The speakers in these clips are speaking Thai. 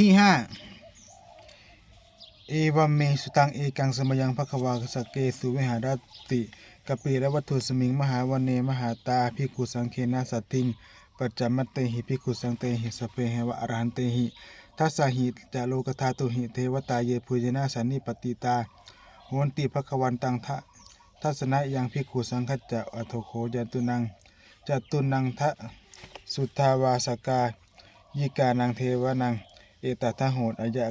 ที่ห้าเอวัมเมสุตังเอกังสมยังภควาสเกสุวิหารติกปีและวัตถุสมิงมหาวันเนมหาตาภิกขุสังเคนะสัตติงปัจจมัตเตหิภิกขุสังเตหิสเพหวะอรหันเตหิทัสสหิจาโลกธาตุหิเทวตาเยปุญนาสันนิปติตาโหนติภควันตังทะทัศนะยังภิกขุสังคัจจะอโทโคยันตุนังจตุนังทะสุทธาวาสกายิกานังเทวานัง เอตทะโหดอายะ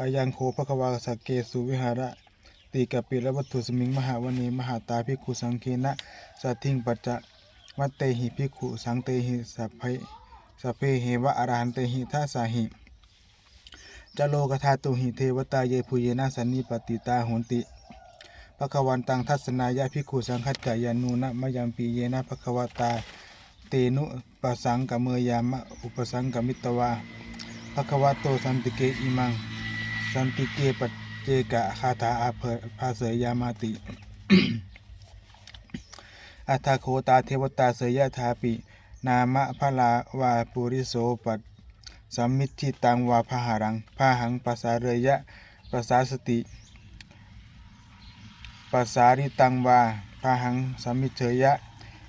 อายังโคภควาสกเกสุวิหาระติกปิระวัตถุสมิงมหาวณีมหาตาภิกขุสังเคนะสัตถิงปัจจะมัตเตหิภิกขุสังเตหิสัพเพสัพเพเหวะอรหันเตหิทัสสาหิจโลกธาตุหิเทวตาเยภูเยนะสันนิปติตาโหนติภควันตังทัศนายะภิกขุสังคัจจายานูนะมยัมปีเยนะภควตาเตนุปสังกเมยามะอุปสังกมิตวา ภควโตสันติเกอิมัง สันติเกปัจเจกะคาถาอาเพภาเสยยามาติ อัฏฐโคตาเทวตาเสยยะธาปิ นามะพลาวาปุริโสปัตสัมมิทิตังวาพหารังพาหังปัสสาเรยะปัสสาสติปัสสาริตังวาพาหังสัมมิเฉยะ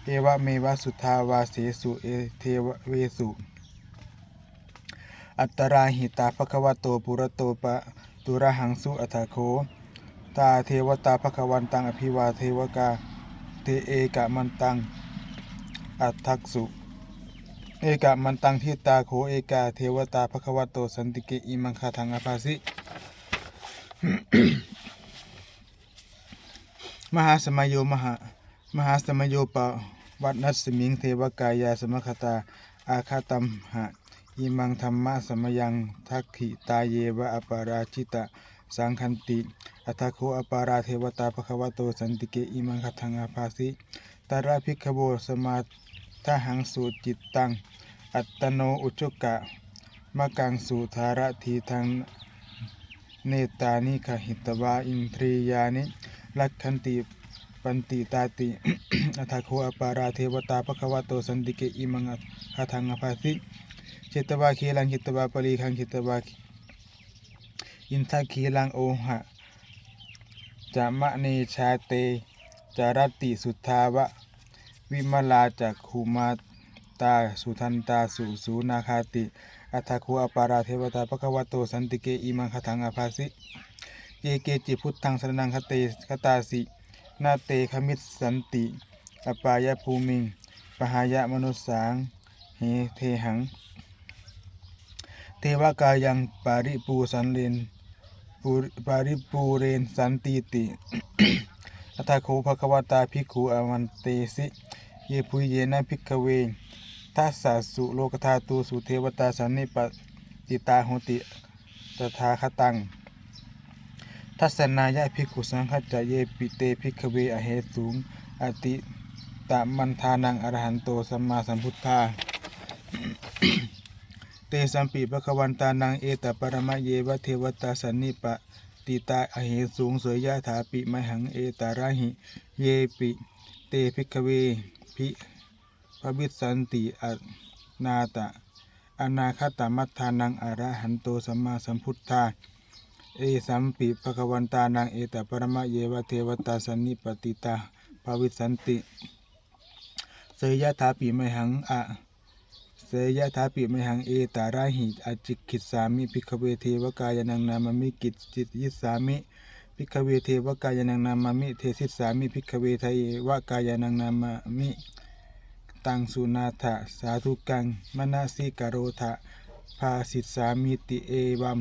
เอวะเมวะสุทาวาเสสุเอเทวเวสุ อัตตราหิตาภควโตปุระโตปะตุระหังสุอัตโค ตาเทวตาภควันตังอภิวาเทวกาเทเอกะมันตัง อัตถักสุ เอกะมันตังทิตาโคเอกาเทวตาภควโตสันติเกอิมังคาทังอภาสิมหาสมัยโยมหามหาสมโยปวัดนัสมิงเทวกายาสมคตาอาคาตัมหะ อิมังธรรมะสมยังทักขิตาเยวะอปาราชิตะสังคันติอัตโคอปาราเทวตาภควโตสันติเกอิมังคทังอาภาสิตาราภิกขโวสมาทหังสูจิตตัง อัตโนอุจุกะมะกังสุธาระทีทังเนตานิขหิตวาอินทรียานิลักขันติปันติตาติ อัฏฐโคอปาราเทวตาภควโตสันติเกอิมังคทังอาภาสิ จิตวาคีลังจิตวาปรีคังจิตวาอินทาคีลังโอหะจะมะเนชาเตจารติสุทธาวะ วิมลาจักขุมาตาสุทันตาสุสูนาคาติ อัฏฐโคอปาราเทวตาภควโตสันติเกอิมังคทังอภาสิเยเกจิพุทธังสรนังคเตคตาสินาเตขมิตสันติอปายภูมิง ปหายะมนุสสัง เฮเทหัง ทวกายังปาริปูสันเลนปูปาริปูเรนสันติติอัตถโคภควตาภิกขุอวันเตสิ เยปุยเยนะภิกขเวทัสสะสุโลกธาตุสุเทวตาสันนิปติตาโหติตถาคตัง ทัศนายะภิกขุสังฆจจะเยปิเตภิกขเวอเหสูง อติตะมันทานังอรหันโตสัมมาสัมพุทธา เตสัมปิภควันตานังเอตปรมะเยวะเทวตาสันนิปติตาอเหสูงเสยยะถาปิมหังเอตาราหิ เยปิเตภิกเวภิพระวิสันติอนาตะ อนาคตมัทธานังอระหันโตสัมมาสัมพุทธา เอสัมปิภควันตานังเอตปรมะเยวะเทวตาสันนิปติตาภาวิสันติ เสยยะถาปิไมหังอะ เสยยะถาปิมหังเอตาราหิอจิกขิสามิภิกขเวเทวกายนังนามมิกิจจิตยิสามิภิกขเวเทวกายนังนามามิเทศิสามิภิกขเวไทวกายนังนามามิตังสุนาถะสาธุกังมนาสิกโรทะภาสิสามิติเอวัม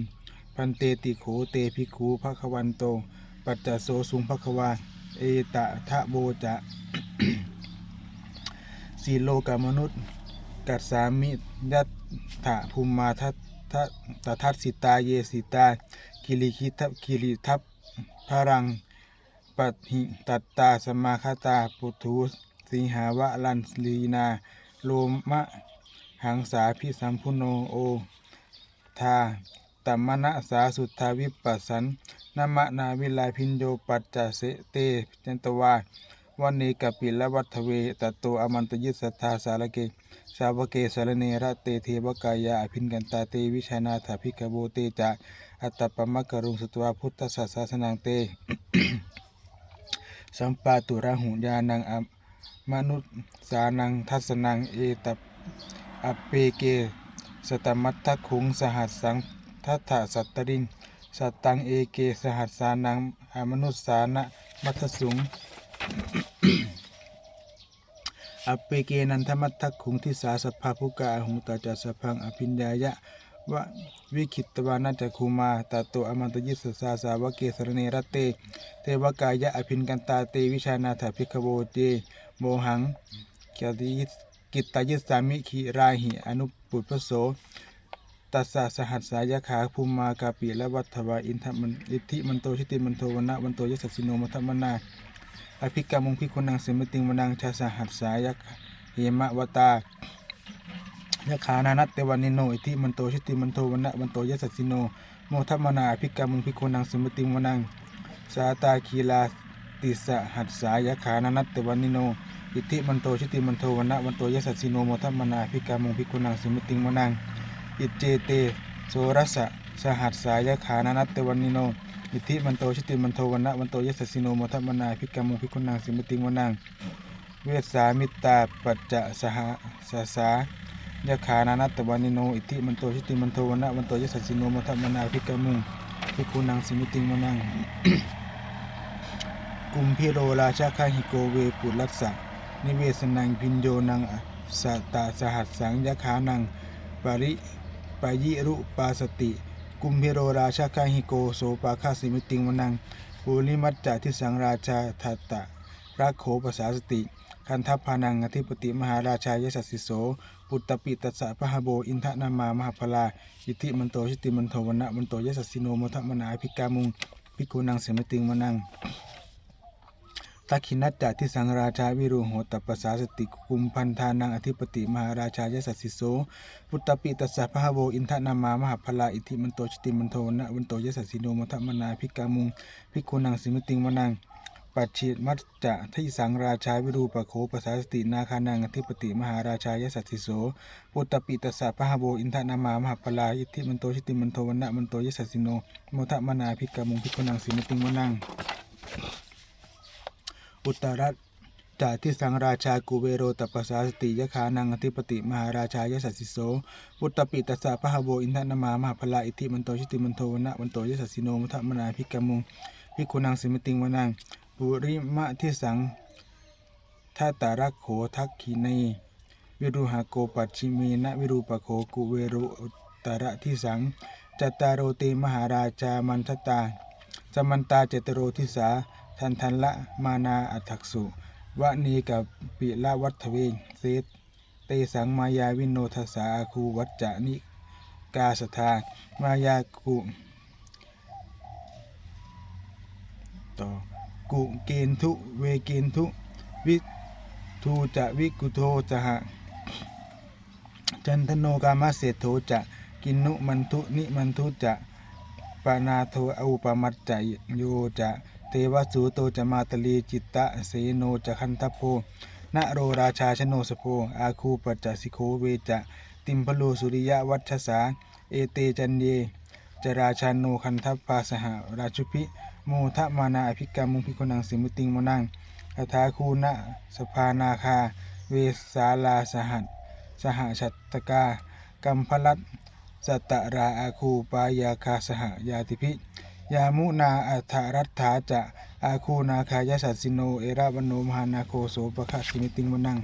พันเตติโขเตภิกขุภควันโต ปัจจโสสุงภควาเอตะทะโบจะสีโลกามนุษย์ กัสสามิยัตถะภูมมาทัตทตทัสสิตาเยสิตากิริคิทัพกิริทัพพรังปัตหิตัตตาสมาคตาปุถุสีหาวะลันลีนาโลมะหังสาพิสัมพุโนโอทาตัมมณะสาสุทธาวิปัสสันนมะนาวิลาพินโยปัจจเสเตจันตวา วันนี้กับปิละวัฏเวตโตอมันตยิสัทธาสารเกสาวเกสรเนระเตเทวกายาอภินกันตาเตวิชานาถาภิกขโบเตจะอัตตปมะกรุงสตวาพุทธศาสนาเต สัมปาตุระหุญาณังมนุษสานังทัสนังเอตอปเปเก สตมัตทคุงสหัสสังทัตถสัตตริง สัตตังเอเกสหัสสานังอมนุษสานะมัทสุง อปเปเกนันทมัตทักขุงทิสาสภาภุกาหุงตาจัสพังอภิญญายะวะวิคิตวานาจักคุมาตาโตอมันตยิสสาสาวกเกสรเนรเต เทวกายะอภินกันตาเตวิชานาถาภิกขโวเจโมหังเกียติกิตตายิสามิขีราหิอนุปุปโสตัสสะสหัสสายขาภูมากาปิและวัฏวาอินทมันอิทธิมันโตชิติมันโทวนะวันโตยสัสสิโนมัทมนา อภิกามุงพิคุนังเสมติงวนังชาสหัสสายักเหมะวตายะขานานัตเตวันนิโนอิทิมันโตชิติมันโทวันะวันโตยะสัสสิโนโมทัมมนาอภิกามุงพิคุนังเสมติงวนังสาตาคีลาติสหัสสายะขานานัตเตวันนิโนอิทิมันโตชิติมันโทวันะวันโตยะสัสสิโนโมทัมมนาอภิกามุงพิคุนังเสมติงวนังอิเจเตโสรสะสหัสสายะขานานัตเตวันนิโน อิทธิมันโตชิติมันโทวันนะวันโตยสสิโนมทัมมนาภิกรรมุภิกขุนางสิมติงวนังเวสามิตาปัจจะสหสาสายะขานานัตตวานิโนอิทธิมันโตชิติมันโทวันนะวันโตยสสิโนมทัมมนาภิกรรมุภิกขุนางสิมติงวนังกุมพิโรราชาคาหิโกเวปุรัสสะนิเวสนังพินโยนังสัตตาสหัสสังยะขานังปริปายิรุปาสติ กุมพิโรราชาคาหิโกโสปาคาสิมิติงวนังปูริมัจจาทิสังราชาทัตตะรักโขภาษาสติ คันทัพพานังอธิปติมหาราชายสัสสิโส ปุตตปิตัสสะพะหโบอินทนามามหาพลาอิทิมันโตชิติมันโทวันะมันโตยสัสสิโนโมทมนาภิกามุงภิกขุนังเสมติงมนัง ทักขินัจจะที่สังราชาวิรุโหตปัสสาสติกุมพันธานังอธิปติมหาราชายสัสสิโสพุตตปิตัสสะพะหโวอินทนามามหาพลาอิทิมันโตชติมันโทนะวันโตยสัสสิโนมัทมนาภิกามุงภิกขุนังสิมติงวนังปัจฉิมัจจะที่สังราชาวิรูปโขปัสสาสตินาคานังอธิปติมหาราชายสัสสิโสพุตตปิตัสสะพะหโวอินทนามามหาพลาอิทิมันโตชติมันโทนะมันโตยสัสสิโนโมทมนาภิกามุงภิกขุนังสิมติงวนัง อุตรัตจาทิสังราชากุเวโรตปปสาสติยะขานังอธิปติมหาราชายสัสสิโสปุตตปิตัสสะพะหโวอินทนามามหาพลาอิทิมันโตชิติมันโทวนะวันโตยสัสสิโนมุทมนาภิกมุงภิกขุนังสิมติงวนังปุริมะทิสังทัตตารักโขทักขีเนวิรุหาโกปัจฉิเมนะวิรูปโขกุเวโรอุตระทิสังจัตตารโรเตมหาราชามันทตาสมันตาเจตโรทิสา ทันทันละมานาอัตถักสุ วะนีกับปิละวัฏเวงเซตเตสังมายาวินโนทสาคูวัจจะนิกาสทามายากุต่อกุเกณทุเวเกณทุวิทูจะวิกุโทจะหะจันทโนกามาเศรษโทจะกินุมันทุนิมันทุจะปานาโทอุปมัจจยโยจะ เทวสูโตจะมาตลีจิตตะเสโนจะคันทโพนโรราชาชโนสโพอาคูปัจจสิโคเวจะติมพลูสุริยวัชสาเอเตจันเยจราชาโนคันทัพปาสหราชุพิโมทะมานาอภิกรรมุงพิคนังสิมุติงมนังคาถาคูณะสภานาคา เวสาลาสหัสสหชัตตกากัมพลัตสัตตราอาคูปายาคาสหยาติพิ ยามุนาอัฏฐรัตถาจะอาคูนาคายสัสสิโน เอราวันโนมหานาโคโสปะคะสิมิติงวนัง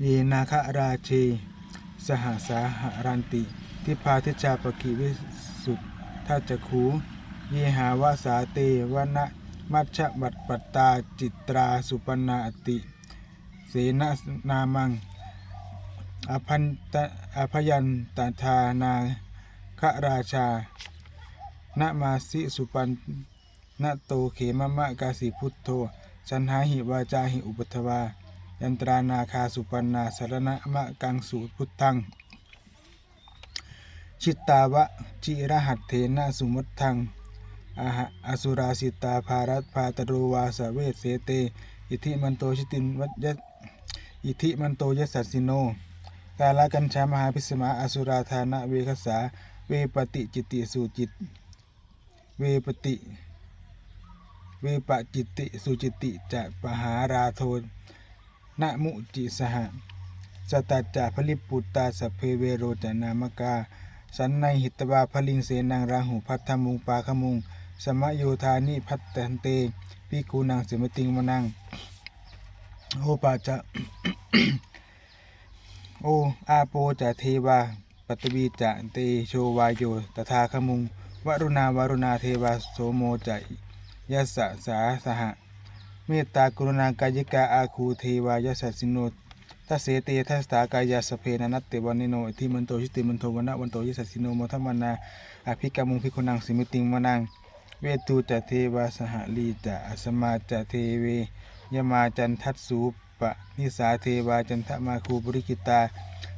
เยนาคราเชสหสาหรันติ ทิพาทิชาปกิวิสุทธาจคูเยหาวาสาเตวนะมัชะบัตปัตตาจิตราสุปนาติ เสนานามังอภันตอภยันตทานา คราชานะมาสิสุปันนะโตเขมมะกาสิพุทโธสันหาหิวาจาหิอุปทวา ยันตรานาคาสุปันนาสารณะมะกังสุพุทธัง ชิตตาวะจิรหัตเถนะสุมัตถังอาหะอสุราสิตาภารัตภาตโรวาสเวเสเต อิทิมันโตชิตินวัจยอิทิมันโตยสัสสิโน กาลกัญชามหาพิสมาอสุราธานะเวคสา เวปฏิจิตติสุจิต เวปฏิ เวปจิตติสุจิตติจะปหาราโทนะมุจิสหะสตัจจะพลิปุตตาสเพเวโรจนามกา สันในหิตวาพลิงเสนังราหุพัทธมุงปาขมุง สมโยธานิพัตตันเตปิคูนังเสมติงมนัง โอปาจะ โออาโปจะเทวา ปัตวีจะเตโชวายโยตถาคมุงวรุณาวรุณาเทวาโสโมจะยัสสะสาสหะ เมตตากรุณากายิกาอาคูเทวายสัสสิโนทัสเสเตทัสตากายาสเพนนัตเตวันิโนอิทิมันโตชิติมันโทวันะวันโตยสัสสิโนมทัมานาอภิกามุงพิคุนังสิมิติงมนังเวตูจะเทวาสหลีจะอสมาจะเทเวยมาจันทัสสูปะนิสาเทวาจันทมาคูปุริกิตา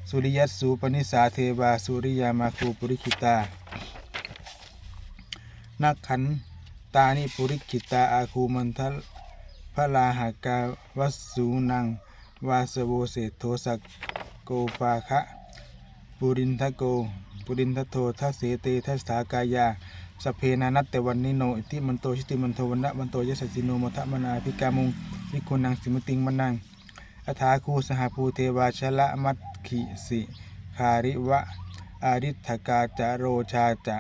สุริยัสสูปนิสาเทวาสุริยามาคูปุริกิตา นักขันตานิปุริกิตาอาคูมันทะพระลาหากาวัสูนัง วาสโวเศธโทสักโกปาคะปุรินทโก ปุรินทโททัสเสเตทัสถากายาสเพนานัตเตวันนิโนอิติมันโตชิติมันโทวันนะวันโตยสัสสิโนมทะมนาภิกามุงวิคนังสิมติงมันัง อัฐาคูสหภูเทวาชละมัตขิสิคาริวะอาริทกาจาโรชาจะ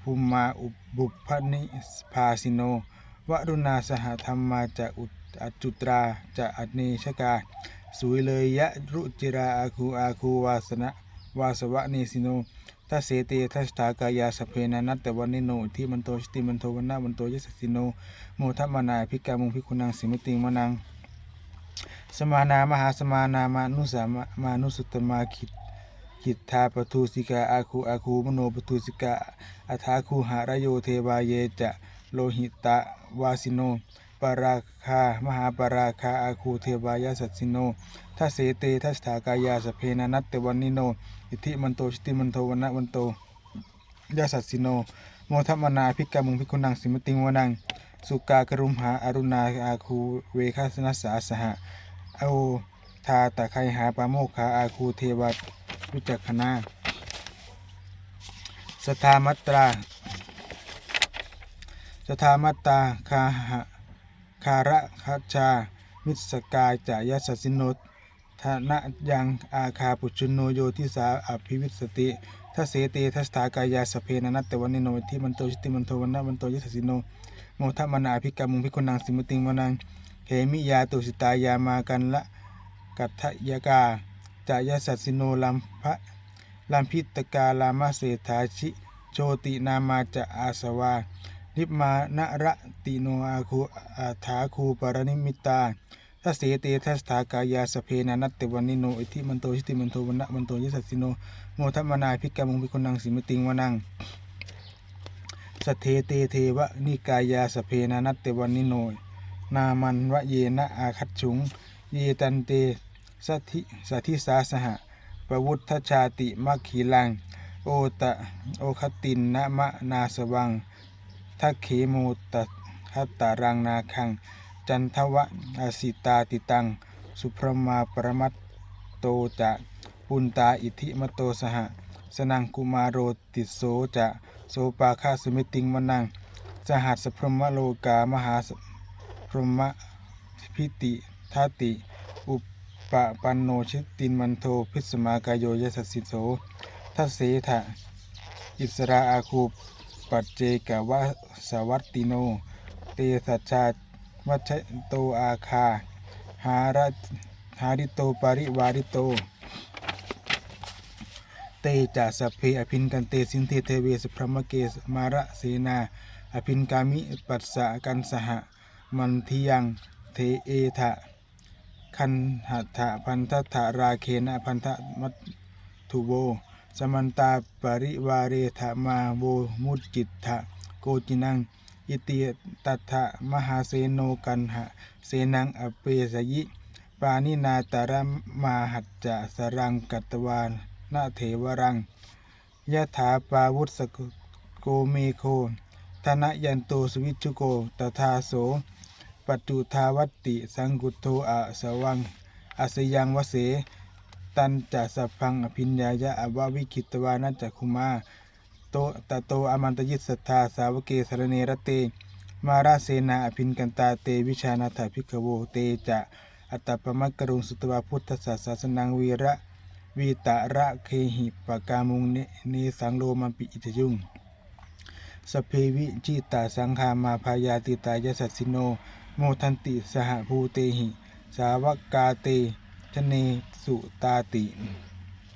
ภูมาอุบุพนิภาสิโนวรุณาสหธรรมาจะอุอจุตราจะอเนชกาสุยเลยยะรุจิราอาคูอาคูวาสนะวาสวะเนสิโนทัสเสเตทัสถากายาสเพนันัตตวันนิโนที่มันโตชิติมันโทวันนามันโตยสสิโนโมทัมมานาภิกามุงภิกขุนังสิมิติงมนัง สมานามหาสมานามานุสามามานุสุตตมาขิดขิดทาปทุสิกาอาคูอาคูมโนปทุสิกาอัฐาคูหารโยเทวาเยจะโลหิตะวาสิโนปราคามหาปราคาอาคูเทวายาสัสสิโนทัเสเตทัสถากายาสเพนันัตตวันนิโน อิทิมันโตชิติมันโทวันนะวันโตยาสัสสิโน โมทัมนาภิกามุงภิกขุนังสิมติงวนัง สุกากรุมหาอารุณาอาคูเวคาสนัสสาสหะ โอทาตะไครหาปาโมคขาอาคูเทววิจักขณาสทามัตราสทามัตตาคาหะคาระคัชา มิสกายจายาสสสิโนธนะยังอาคาปุชุนโนโยทิสาอภิวิสติทัเสเตทัสถากายาสเพนันตตวันนิโนที่มันโตชิติมันโทวันนะมันโตยสสสิโนโมทัมนาภิกามุงภิกขุนังสิมติงมนัง มิยาตุสิตายามากันละกัตถยกาจายสัสสิโนลัมพะลัมพิตกาลามาเศธาชิ โชตินามาจะอาสวานิพมานะระติโนอาคูอาถาคูปรนิมิตาทัสเสเตทัสถากายาสเพนานัตเตวันนิโนอิทิมันโตชิติมันโทวันนะมันโตยสัสสิโนโมทัมนาภิกามุงภิกขุนังสิมติงวนังสเทเตเทวะนิกายาสเพนานัตเตวันนิโน นามันวะเยนะอาคัตฉุง เยตันเตสัทธิสัทธิสาสหะปวุฒชาติมัคคีลัง โอตะโอคตินนะมะนาสวังทักเขโมตะคัตตารังนาคัง จันทวะอาสิตาติตัง สุพรมาปรมัตโตจะปุนตาอิทิมโตสหะ สนังกุมารโรติโสจะโสปาคาสมิติงมนัง สหัสพรมโลกามหา พรหมพิติทัติ อุปปะปันโนชิตินมันโทพิสมากายโยยสัสสิโสทัสเสถะอิสราอาคูปัจเจกวะสวัตติโน เตสัจจาวัชโตอาคา หาระหาริโตปาริวาริโต เตจะสเพอภินกันเตสินเทเทเวสพรมเกสมาระเสนา อภินกามิปัสสะกันสหะ มันทิยังเทเอทะคันหัตถะพันธะราเคนะพันธะมัตถุโวสมันตาปริวาเรธะมาโวมุจจิตถะโกจินัง อิติตัทะมหาเสโนกันหะ เสนังอเปสยิ ปานินาตารมาหัจจะสรังกัตวานนาเถวรังยะถาปาวุสสโกเมโคธนยันโตสวิชุโกตถาโส ปจจุทาวัตติ สังกุโทอะสวังออาสยังวเส ตันจะสัพพังอภิญญายะอววิคิตวานัจจคุมาโตตะโตอมันตยิสัทธาสาวเกสรเนรเต มาราเสนาอภินกันตาเตวิชานาถาภิกโวเตจะอัตตปมักรุงสุตวาพุทธศาสสนังวีระวีตะระเคหิปกามุงเนเนสังโลมัมปิอิทยุงสเพวิจิตาสังฆามาพายาติตายสัสสิโน โมทันติสหภูเตหิ สาวกาเตชเนสุตาติ